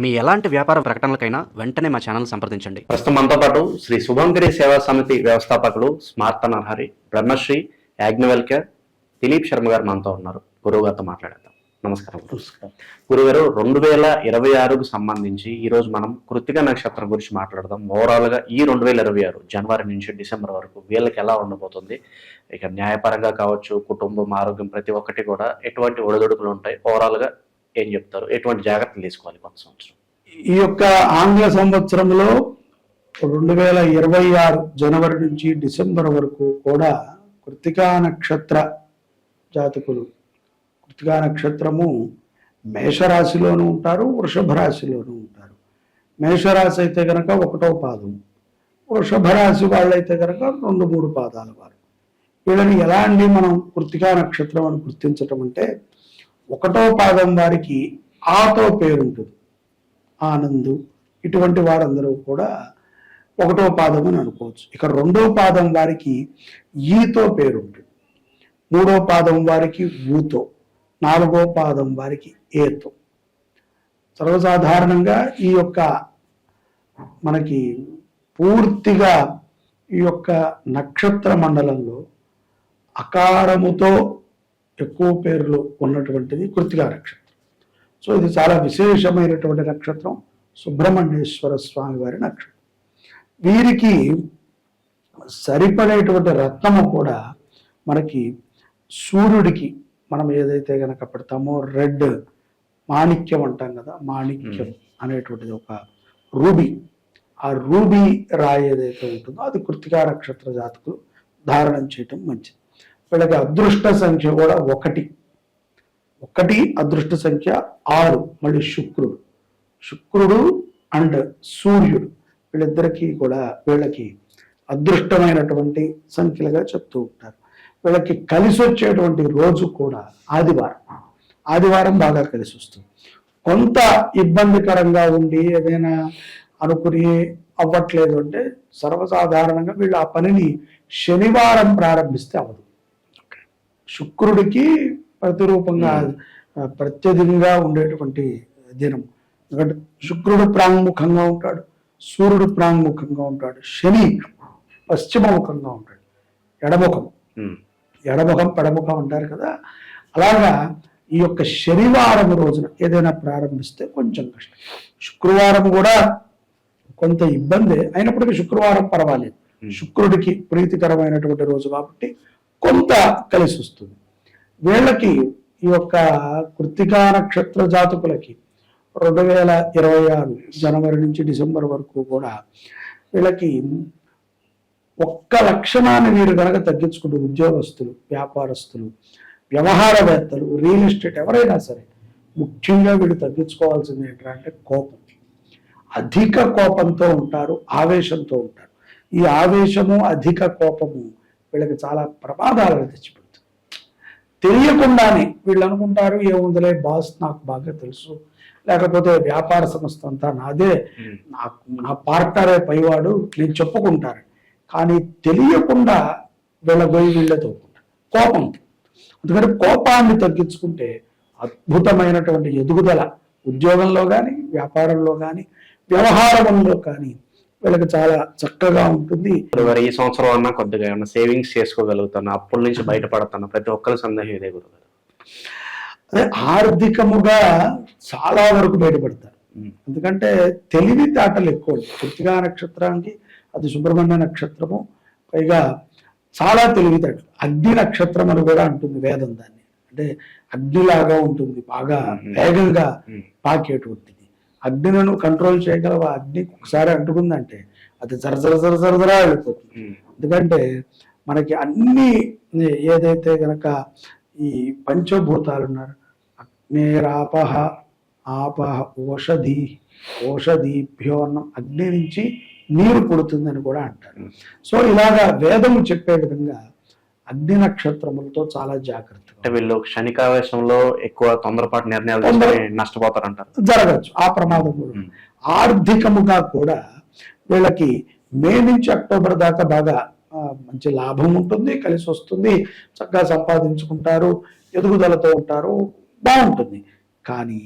మీ ఎలాంటి వ్యాపార ప్రకటనలకైనా వెంటనే మా ఛానల్ సంప్రదించండి. ప్రస్తుతం మనతో పాటు శ్రీ శుభంగిరి సేవా సమితి వ్యవస్థాపకులు స్మార్త నరహరి బ్రహ్మశ్రీ యాజ్ఞవల్కర్ దిలీప్ శర్మ గారు మనతో ఉన్నారు. గురువు గారితో మాట్లాడేద్దాం. నమస్కారం. గురుగారు రెండు వేల ఇరవై ఆరుకు సంబంధించి ఈ రోజు మనం కృతిక నక్షత్రం గురించి మాట్లాడదాం. ఓవరాల్గా ఈ రెండు వేల ఇరవై ఆరు జనవరి నుంచి డిసెంబర్ వరకు వీళ్ళకి ఎలా ఉండబోతుంది? ఇక న్యాయపరంగా కావచ్చు కుటుంబం ఆరోగ్యం ప్రతి ఒక్కటి కూడా ఎటువంటి ఒడిదొడుకులు ఉంటాయి. ఓవరాల్గా ఏం చెప్తారు? ఎటువంటి జాగ్రత్తలు తీసుకోవాలి కొంత సంవత్సరం? ఈ యొక్క ఆంగ్ల సంవత్సరంలో రెండు వేల ఇరవై ఆరు జనవరి నుంచి డిసెంబర్ వరకు కూడా కృతికా నక్షత్ర జాతకులు కృతికా నక్షత్రము మేషరాశిలోనూ ఉంటారు వృషభ రాశిలోనూ ఉంటారు. మేషరాశి అయితే కనుక ఒకటో పాదం వృషభ రాశి వాళ్ళైతే కనుక రెండు మూడు పాదాల వారు. వీళ్ళని ఎలా అండి మనం కృతికా నక్షత్రం అని గుర్తించటం అంటే ఒకటో పాదం వారికి ఆతో పేరుంటుంది. ఆనందు. ఇటువంటి వారందరూ కూడా ఒకటో పాదం అని అనుకోవచ్చు. ఇక రెండో పాదం వారికి ఈతో పేరుంటుంది. మూడో పాదం వారికి ఊతో. నాలుగో పాదం వారికి ఏతో. సర్వసాధారణంగా ఈ యొక్క మనకి పూర్తిగా ఈ యొక్క నక్షత్ర మండలంలో అకారముతో ఎక్కువ పేర్లు ఉన్నటువంటిది కృతికా నక్షత్రం. సో ఇది చాలా విశేషమైనటువంటి నక్షత్రం సుబ్రహ్మణ్యేశ్వర స్వామి వారి నక్షత్రం. వీరికి సరిపడేటువంటి రత్నము కూడా మనకి సూర్యుడికి మనం ఏదైతే గనక పెడతామో రెడ్ మాణిక్యం అంటాం కదా మాణిక్యం అనేటువంటిది ఒక రూబీ. ఆ రూబీ రాయి ఏదైతే ఉంటుందో అది కృతికా నక్షత్ర జాతకులు ధారణం చేయటం మంచిది. వీళ్ళకి అదృష్ట సంఖ్య కూడా ఒకటి. ఒకటి అదృష్ట సంఖ్య ఆరు మళ్ళీ శుక్రుడు. శుక్రుడు అండ్ సూర్యుడు. వీళ్ళిద్దరికీ కూడా వీళ్ళకి అదృష్టమైనటువంటి సంఖ్యలుగా చెప్తూ ఉంటారు. వీళ్ళకి కలిసి వచ్చేటువంటి రోజు కూడా ఆదివారం. ఆదివారం బాగా కలిసి వస్తుంది. కొంత ఇబ్బందికరంగా ఉండి ఏదైనా అనుకుని అవ్వట్లేదు అంటే సర్వసాధారణంగా వీళ్ళు ఆ పనిని శనివారం ప్రారంభిస్తే అవ్వదు. శుక్రుడికి ప్రతిరూపంగా ప్రత్యధికంగా ఉండేటువంటి దినం. ఎందుకంటే శుక్రుడు ప్రాంగుఖంగా ఉంటాడు సూర్యుడు ప్రాంగుఖంగా ఉంటాడు శని పశ్చిమముఖంగా ఉంటాడు ఎడముఖం. ఎడముఖం పెడముఖం అంటారు కదా. అలాగా ఈ యొక్క శనివారం రోజున ఏదైనా ప్రారంభిస్తే కొంచెం కష్టం. శుక్రవారం కూడా కొంత ఇబ్బంది అయినప్పటికీ శుక్రవారం పర్వాలేదు. శుక్రుడికి ప్రీతికరమైనటువంటి రోజు కాబట్టి కొంత కలిసి వస్తుంది. వీళ్ళకి ఈ యొక్క కృత్తికా నక్షత్ర జాతకులకి రెండు వేల ఇరవై ఆరు జనవరి నుంచి డిసెంబర్ వరకు కూడా వీళ్ళకి ఒక్క లక్షణాన్ని వీరు కనుక తగ్గించుకుంటూ ఉద్యోగస్తులు వ్యాపారస్తులు వ్యవహారవేత్తలు రియల్ ఎస్టేట్ ఎవరైనా సరే ముఖ్యంగా వీడు తగ్గించుకోవాల్సింది ఏంటంటే కోపం. అధిక కోపంతో ఉంటారు ఆవేశంతో ఉంటారు. ఈ ఆవేశము అధిక కోపము వీళ్ళకి చాలా ప్రమాదాలను తెచ్చిపెడుతుంది. తెలియకుండానే వీళ్ళు అనుకుంటారు ఏముందిలే బాస్ నాకు బాగా తెలుసు. లేకపోతే వ్యాపార సంస్థ అంతా నాదే. నాకు నా పార్ట్నరే పైవాడు నేను చెప్పుకుంటాను. కానీ తెలియకుండా వీళ్ళ పోయి వీళ్ళతో కోపం అందుకని కోపాన్ని తగ్గించుకుంటే అద్భుతమైనటువంటి ఎదుగుదల ఉద్యోగంలో కానీ వ్యాపారంలో కానీ వ్యవహారంలో కానీ వీళ్ళకి చాలా చక్కగా ఉంటుంది. మరి ఈ సంవత్సరం అన్నా కొద్దిగా ఏమన్నా సేవింగ్స్ చేసుకోగలుగుతాను? అప్పుల నుంచి బయటపడతాను? ప్రతి ఒక్కరి సందేహం ఇదే గురుగారు. అదే ఆర్థికముగా చాలా వరకు బయటపడతారు. ఎందుకంటే తెలివితేటలు ఎక్కువ కృతికా నక్షత్రానికి అది సుబ్రహ్మణ్య నక్షత్రము పైగా చాలా తెలివితేటలు అగ్ని నక్షత్రం అని కూడా అంటుంది వేదం దాన్ని. అంటే అగ్నిలాగా ఉంటుంది బాగా. వేగంగా ఉమ్. పాకేటువంటిది అగ్నిలను కంట్రోల్ చేయగలవా? అగ్ని ఒకసారి అంటుకుందంటే అది జర జర జర జర జర వెళ్ళిపోతుంది. ఎందుకంటే మనకి అన్ని ఏదైతే గనక ఈ పంచభూతాలు ఉన్నారు అగ్నేరాపహ ఆపహ ఓషధి ఓషధీభ్యో అన్నం అగ్ని నుంచి నీరు పుడుతుందని కూడా అంటారు. సో ఇలాగా వేదము చెప్పే విధంగా అగ్ని నక్షత్రములతో చాలా జాగ్రత్తగా అంటే వీళ్ళు క్షణికావేశంలో ఎక్కువ తొందరపాటు నిర్ణయాలు తీసుకొని నష్టపోతారంటారు. జరగచ్చు. ఆ ప్రమాదం కూడా. ఆర్థికముగా కూడా వీళ్ళకి మే నుంచి అక్టోబర్ దాకా బాగా మంచి లాభం ఉంటుంది కలిసి వస్తుంది. చక్కగా సంపాదించుకుంటారు ఎదుగుదలతో ఉంటారు బాగుంటుంది. కానీ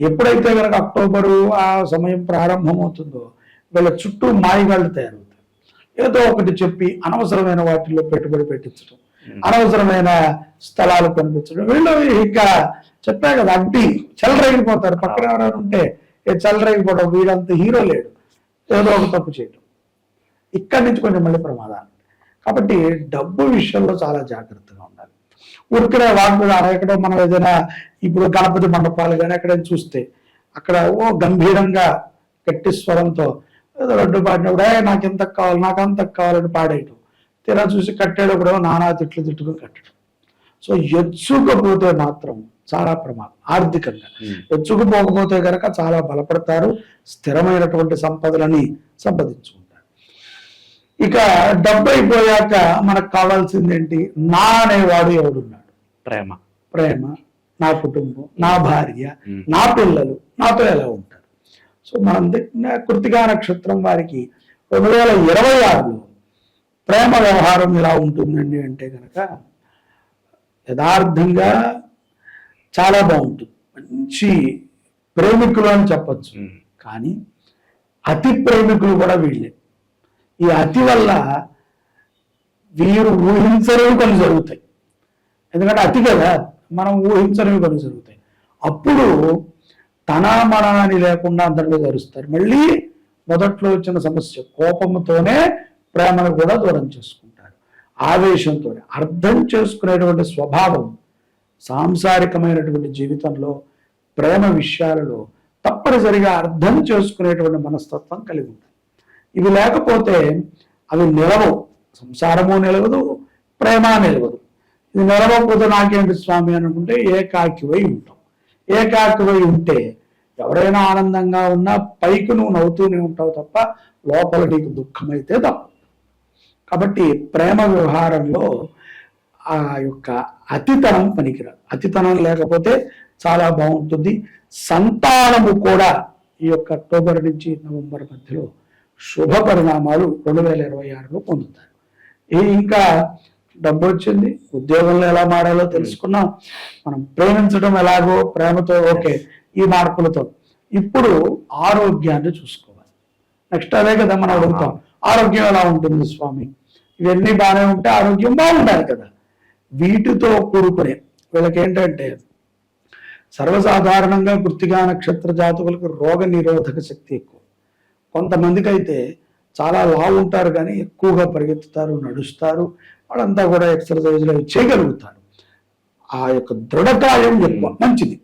ఎప్పుడైతే కనుక అక్టోబరు ఆ సమయం ప్రారంభమవుతుందో వీళ్ళ చుట్టూ మాయగాళ్ళు తయారవుతారు. ఏదో ఒకటి చెప్పి అనవసరమైన వాటిల్లో పెట్టుబడి పెట్టించడం అనవసరమైన స్థలాలు కనిపించడం. వీళ్ళు ఇంకా చెప్పా కదా అడ్డి చెలరేగిపోతారు పక్కన ఎవరైనా ఉంటే ఏ చెలరేగిపోవడం వీడంత హీరో లేడు. ఏదో ఒక తప్పు చేయడం ఇక్కడి నుంచి కొంచెం మళ్ళీ ప్రమాదాలు. కాబట్టి డబ్బు విషయంలో చాలా జాగ్రత్తగా ఉండాలి. ఊరికనే వాటి మీద ఎక్కడో మనం ఏదైనా ఇప్పుడు గణపతి మండపాలు కానీ ఎక్కడైనా చూస్తే అక్కడ ఓ గంభీరంగా గట్టి స్వరంతో ఏదో రెండు పాడినప్పుడు నాకు ఎంత కావాలి నాకు అంత కావాలని పాడేయటం. తీరా చూసి కట్టేటప్పుడు నానా తిట్లు తిట్టుకుని కట్టడం. సో ఎచ్చుకపోతే మాత్రం చాలా ప్రమాదం ఆర్థికంగా. ఎచ్చుకుపోకపోతే కనుక చాలా బలపడతారు స్థిరమైనటువంటి సంపదలని సంపాదించుకుంటారు. ఇక డబ్బు అయిపోయాక మనకు కావాల్సింది ఏంటి నా అనేవాడు ఎవడున్నాడు? ప్రేమ. ప్రేమ నా కుటుంబం నా భార్య. నా పిల్లలు నాతో ఎలా ఉంటారు? సో మనం ది- కృతికా నక్షత్రం వారికి రెండు వేల ఇరవై ఆరులో ప్రేమ వ్యవహారం ఎలా ఉంటుందండి అంటే కనుక యథార్థంగా చాలా బాగుంటుంది. మంచి ప్రేమికులు అని చెప్పచ్చు. కానీ అతి ప్రేమికులు కూడా వీళ్ళే. ఈ అతి వల్ల వీరు ఊహించనివి కొన్ని జరుగుతాయి. ఎందుకంటే అతి కదా మనం ఊహించనివి కొన్ని జరుగుతాయి. అప్పుడు తన మన అని లేకుండా అందరి మీద అరుస్తారు మళ్ళీ మొదట్లో వచ్చిన సమస్య కోపంతోనే ప్రేమను కూడా దూరం చేసుకుంటారు. ఆవేశంతో అర్థం చేసుకునేటువంటి స్వభావం సాంసారికమైనటువంటి జీవితంలో ప్రేమ విషయాలలో తప్పనిసరిగా అర్థం చేసుకునేటువంటి మనస్తత్వం కలిగి ఉంటుంది. ఇవి లేకపోతే అవి నిలవవు. సంసారము నిలవదు ప్రేమ నిలవదు. ఇది నిలవకపోతే నాకేంటి స్వామి అనుకుంటే ఏకాకివై ఉంటాం. ఏకాకివై ఉంటే ఎవరైనా ఆనందంగా ఉన్నా పైకి నువ్వు నవ్వుతూనే ఉంటావు తప్ప లోపల నీకు దుఃఖమైతే తప్ప. కాబట్టి ప్రేమ వ్యవహారంలో ఆ యొక్క అతితనం పనికిరాదు. అతితనం లేకపోతే చాలా బాగుంటుంది. సంతానము కూడా ఈ యొక్క అక్టోబర్ నుంచి నవంబర్ మధ్యలో శుభ పరిణామాలు రెండు వేల ఇరవై ఆరులో పొందుతారు. ఇంకా డబ్బు వచ్చింది ఉద్యోగంలో ఎలా మారాలో తెలుసుకున్నాం. మనం ప్రేమించడం ఎలాగో ప్రేమతో ఓకే ఈ మార్పులతో. ఇప్పుడు ఆరోగ్యాన్ని చూసుకోవాలి. నెక్స్ట్ అదే కదా మనం అడుగుతాం. ఆరోగ్యం ఎలా ఉంటుంది స్వామి? ఇవన్నీ బాగానే ఉంటే ఆరోగ్యం బాగుండాలి కదా. వీటితో కూడుకునే వీళ్ళకి ఏంటంటే సర్వసాధారణంగా కృతిగా నక్షత్ర జాతకులకు రోగ నిరోధక శక్తి ఎక్కువ. కొంతమందికి అయితే చాలా లావు ఉంటారు కానీ ఎక్కువగా పరిగెత్తుతారు నడుస్తారు. వాళ్ళంతా కూడా ఎక్సర్సైజ్లు అవి చేయగలుగుతారు. ఆ యొక్క దృఢకాయం ఎక్కువ మంచిది.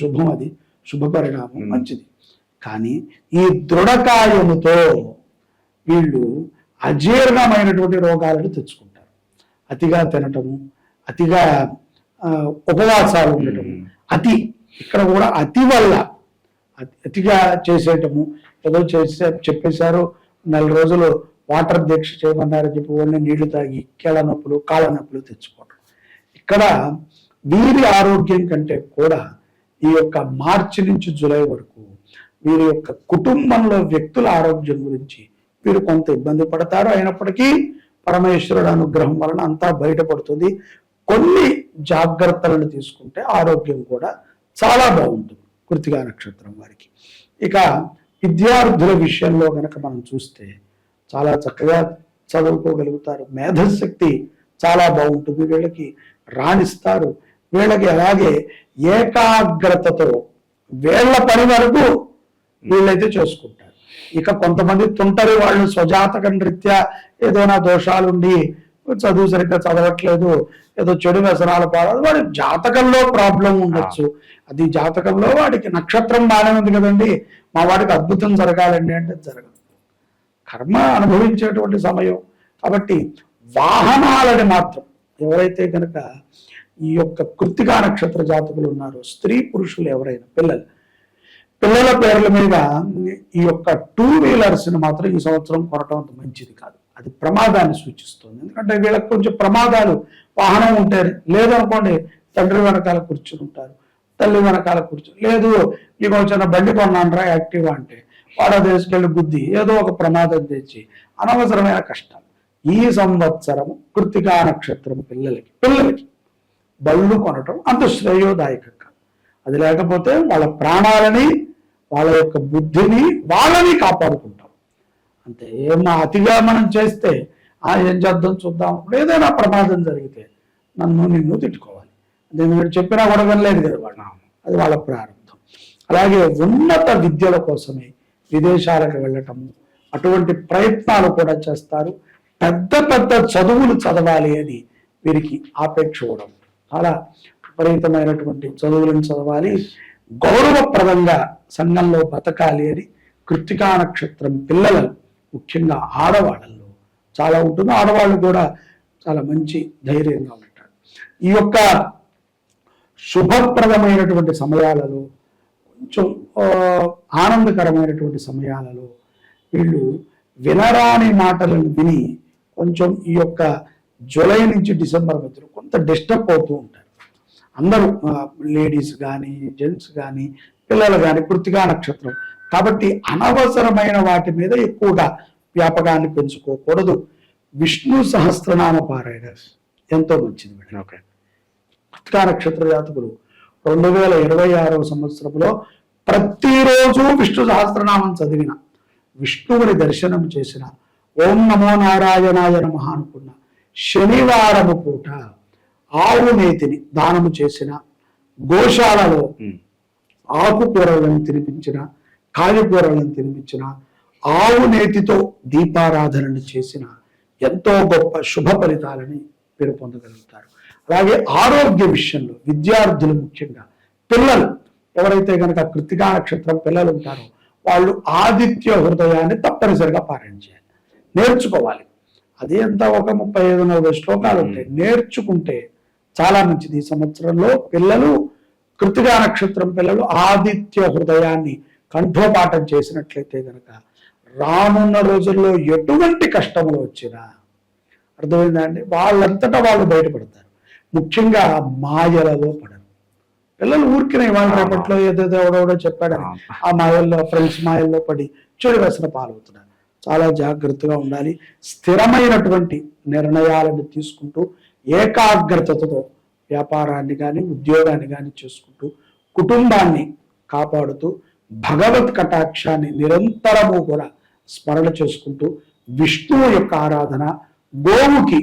శుభం అది. శుభ పరిణామం మంచిది. కానీ ఈ దృఢకాయముతో వీళ్ళు అజీర్ణమైనటువంటి రోగాలను తెచ్చుకుంటారు. అతిగా తినటము అతిగా ఉపవాసాలు ఉండటము అతి ఇక్కడ కూడా అతి వల్ల అతి- అతిగా చేసేయటము. ఏదో చేసే చెప్పేశారు నెల రోజులు వాటర్ దీక్ష చేయమన్నారని చెప్పి ఓన్లీ నీళ్ళు తాగి కీళ్ళ నొప్పులు కాళ్ళ నొప్పులు తెచ్చుకోవటం. ఇక్కడ వీరి ఆరోగ్యం కంటే కూడా ఈ యొక్క మార్చి నుంచి జూలై వరకు వీరి యొక్క కుటుంబంలో వ్యక్తుల ఆరోగ్యం గురించి వీరు కొంత ఇబ్బంది పడతారు. అయినప్పటికీ పరమేశ్వరుడు అనుగ్రహం వలన అంతా బయటపడుతుంది. కొన్ని జాగ్రత్తలను తీసుకుంటే ఆరోగ్యం కూడా చాలా బాగుంటుంది కృతిగా నక్షత్రం వారికి. ఇక విద్యార్థుల విషయంలో గనక మనం చూస్తే చాలా చక్కగా చదువుకోగలుగుతారు. మేధశక్తి చాలా బాగుంటుంది. వీళ్ళకి రాణిస్తారు. వీళ్ళకి అలాగే ఏకాగ్రతతో వీళ్ళ పని వరకు వీళ్ళైతే చేసుకుంటారు. ఇక కొంతమంది తుంటరి వాళ్ళు స్వజాతకం రీత్యా ఏదైనా దోషాలుండి చదువు సరిగ్గా చదవట్లేదు ఏదో చెడు వ్యసనాలు పాడదు వాడి జాతకంలో ప్రాబ్లం ఉండొచ్చు. అది జాతకంలో వాడికి నక్షత్రం బాగానే ఉంది కదండి మా వాడికి అద్భుతం జరగాలండి అంటే జరగదు. కర్మ అనుభవించేటువంటి సమయం. కాబట్టి వాహనాలని మాత్రం ఎవరైతే కనుక ఈ యొక్క కృత్తికా నక్షత్ర జాతకులు ఉన్నారో స్త్రీ పురుషులు ఎవరైనా పిల్లలు పిల్లల పేర్ల మీద ఈ యొక్క టూ వీలర్స్ని మాత్రం ఈ సంవత్సరం కొనటం అంత మంచిది కాదు. అది ప్రమాదాన్ని సూచిస్తుంది. ఎందుకంటే వీళ్ళకి కొంచెం ప్రమాదాలు వాహనం ఉంటే లేదనుకోండి తండ్రి వెనకాల కూర్చుని ఉంటారు తల్లి వెనకాల కూర్చుని లేదు నీకు చిన్న బండి కొన్నానరా యాక్టివ్ అంటే వాడు బుద్ధి ఏదో ఒక ప్రమాదం తెచ్చి అనవసరమైన కష్టం ఈ సంవత్సరం కృతికా నక్షత్రం పిల్లలకి పిల్లలకి బళ్ళు కొనటం అంత శ్రేయోదాయకం అది లేకపోతే వాళ్ళ ప్రాణాలని వాళ్ళ యొక్క బుద్ధిని వాళ్ళని కాపాడుకుంటాం. అంతే ఏమన్నా అతిగా మనం చేస్తే ఆ ఏం చేద్దాం చూద్దాం ఏదైనా ప్రమాదం జరిగితే నన్ను నిన్ను తిట్టుకోవాలి. నేను మీరు చెప్పినా కూడా వినలేదు కదా వాళ్ళు అది వాళ్ళ ప్రారంభం. అలాగే ఉన్నత విద్యల కోసమే విదేశాలకు వెళ్ళటము. అటువంటి ప్రయత్నాలు కూడా చేస్తారు. పెద్ద పెద్ద చదువులు చదవాలి అని వీరికి ఆపేక్ష ఉంది. చాలా విపరీతమైనటువంటి చదువులను చదవాలి. గౌరవప్రదంగా సంఘంలో బతకాలి అని కృత్తికా నక్షత్రం పిల్లలు ముఖ్యంగా ఆడవాళ్ళల్లో చాలా ఉంటుంది. ఆడవాళ్ళు కూడా చాలా మంచి ధైర్యంగా ఉంటారు. ఈ యొక్క శుభప్రదమైనటువంటి సమయాలలో కొంచెం ఆనందకరమైనటువంటి సమయాలలో వీళ్ళు వినరాని మాటలను విని కొంచెం ఈ యొక్క జూలై నుంచి డిసెంబర్ మధ్యలో కొంత డిస్టర్బ్ అవుతూ ఉంటారు. అందరూ లేడీస్ కానీ జెంట్స్ కానీ పిల్లలు కానీ కృతికా నక్షత్రం. కాబట్టి అనవసరమైన వాటి మీద ఎక్కువగా వ్యాపకాన్ని పెంచుకోకూడదు. విష్ణు సహస్రనామ పారాయణ ఎంతో మంచిది మేడం. ఓకే. కృతికా నక్షత్ర జాతకులు రెండు వేల ఇరవై ఆరవ సంవత్సరంలో ప్రతిరోజు విష్ణు సహస్రనామం చదివిన. విష్ణువుని దర్శనం చేసిన. ఓం నమో నారాయణాయ నమ అనుకున్న. శనివారము పూట ఆవు నేతిని దానము చేసిన. గోశాలలో. ఆకుకూరలను తినిపించిన. కాయగూరలను తినిపించిన. ఆవు నేతితో దీపారాధనను చేసిన. ఎంతో గొప్ప శుభ ఫలితాలని మీరు పొందగలుగుతారు. అలాగే ఆరోగ్య విషయంలో విద్యార్థులు ముఖ్యంగా పిల్లలు ఎవరైతే కనుక కృతికా నక్షత్రం పిల్లలు ఉంటారో వాళ్ళు ఆదిత్య హృదయాన్ని తప్పనిసరిగా పారాయణ చేయాలి. నేర్చుకోవాలి. అది ఎంత ఒక ముప్పై ఐదు నలభై శ్లోకాలు ఉంటాయి. నేర్చుకుంటే చాలా మంచిది. ఈ సంవత్సరంలో పిల్లలు కృతికా నక్షత్రం పిల్లలు ఆదిత్య హృదయాన్ని కంఠోపాఠం చేసినట్లయితే గనక రానున్న రోజుల్లో ఎటువంటి కష్టములు వచ్చినా అర్థమైందా అండి? వాళ్ళంతటా వాళ్ళు బయటపడతారు. ముఖ్యంగా మాయలలో పడరు. పిల్లలు ఊరికినే వాళ్ళ రేపట్లో ఏదేదో ఎవడెవడో చెప్పాడని ఆ. మాయల్లో ఫ్రెండ్స్ మాయల్లో పడి చెడు వ్యసన పాలవుతున్నారు చాలా జాగ్రత్తగా ఉండాలి. స్థిరమైనటువంటి నిర్ణయాలను తీసుకుంటూ ఏకాగ్రతతో వ్యాపారాన్ని కానీ ఉద్యోగాన్ని కానీ చేసుకుంటూ కుటుంబాన్ని కాపాడుతూ భగవత్ కటాక్షాన్ని నిరంతరము కూడా స్మరణ చేసుకుంటూ విష్ణువు యొక్క ఆరాధన గోవుకి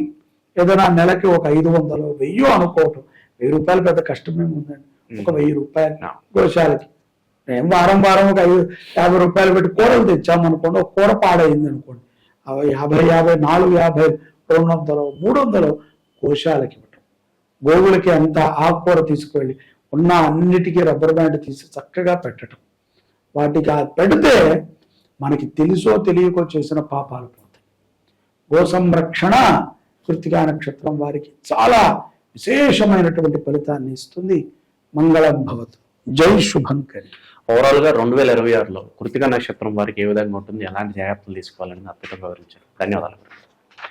ఏదైనా నెలకి ఒక ఐదు వందలు వెయ్యి అనుకోవటం వెయ్యి రూపాయలు పెద్ద కష్టమేమి ఉందండి ఒక వెయ్యి రూపాయలు గోశాలకి. మేము వారం వారం ఒక ఐదు యాభై రూపాయలు పెట్టి కూరలు తెచ్చాము అనుకోండి ఒక కూర పాడైంది అనుకోండి. అవి యాభై యాభై నాలుగు యాభై రెండు వందలు మూడు వందలు గోశాలకి ఇవ్వటం. గోవులకి అంత ఆకుకూర తీసుకువెళ్ళి ఉన్న అన్నిటికీ రబ్బర్ బ్యాండ్ తీసి చక్కగా పెట్టడం వాటికి ఆ పెడితే మనకి తెలుసో తెలియకో చేసిన పాపాలు పోతాయి. గో సంరక్షణ కృతికా నక్షత్రం వారికి చాలా విశేషమైనటువంటి ఫలితాన్ని ఇస్తుంది. మంగళం భవతు. జై శుభంకరి ఓవరాల్గా రెండు వేల ఇరవై ఆరులో కృతిక నక్షత్రం వారికి ఏ విధంగా ఉంటుంది? ఎలాంటి జాగ్రత్తలు తీసుకోవాలని అద్భుతంగా వివరించారు. ధన్యవాదాలు.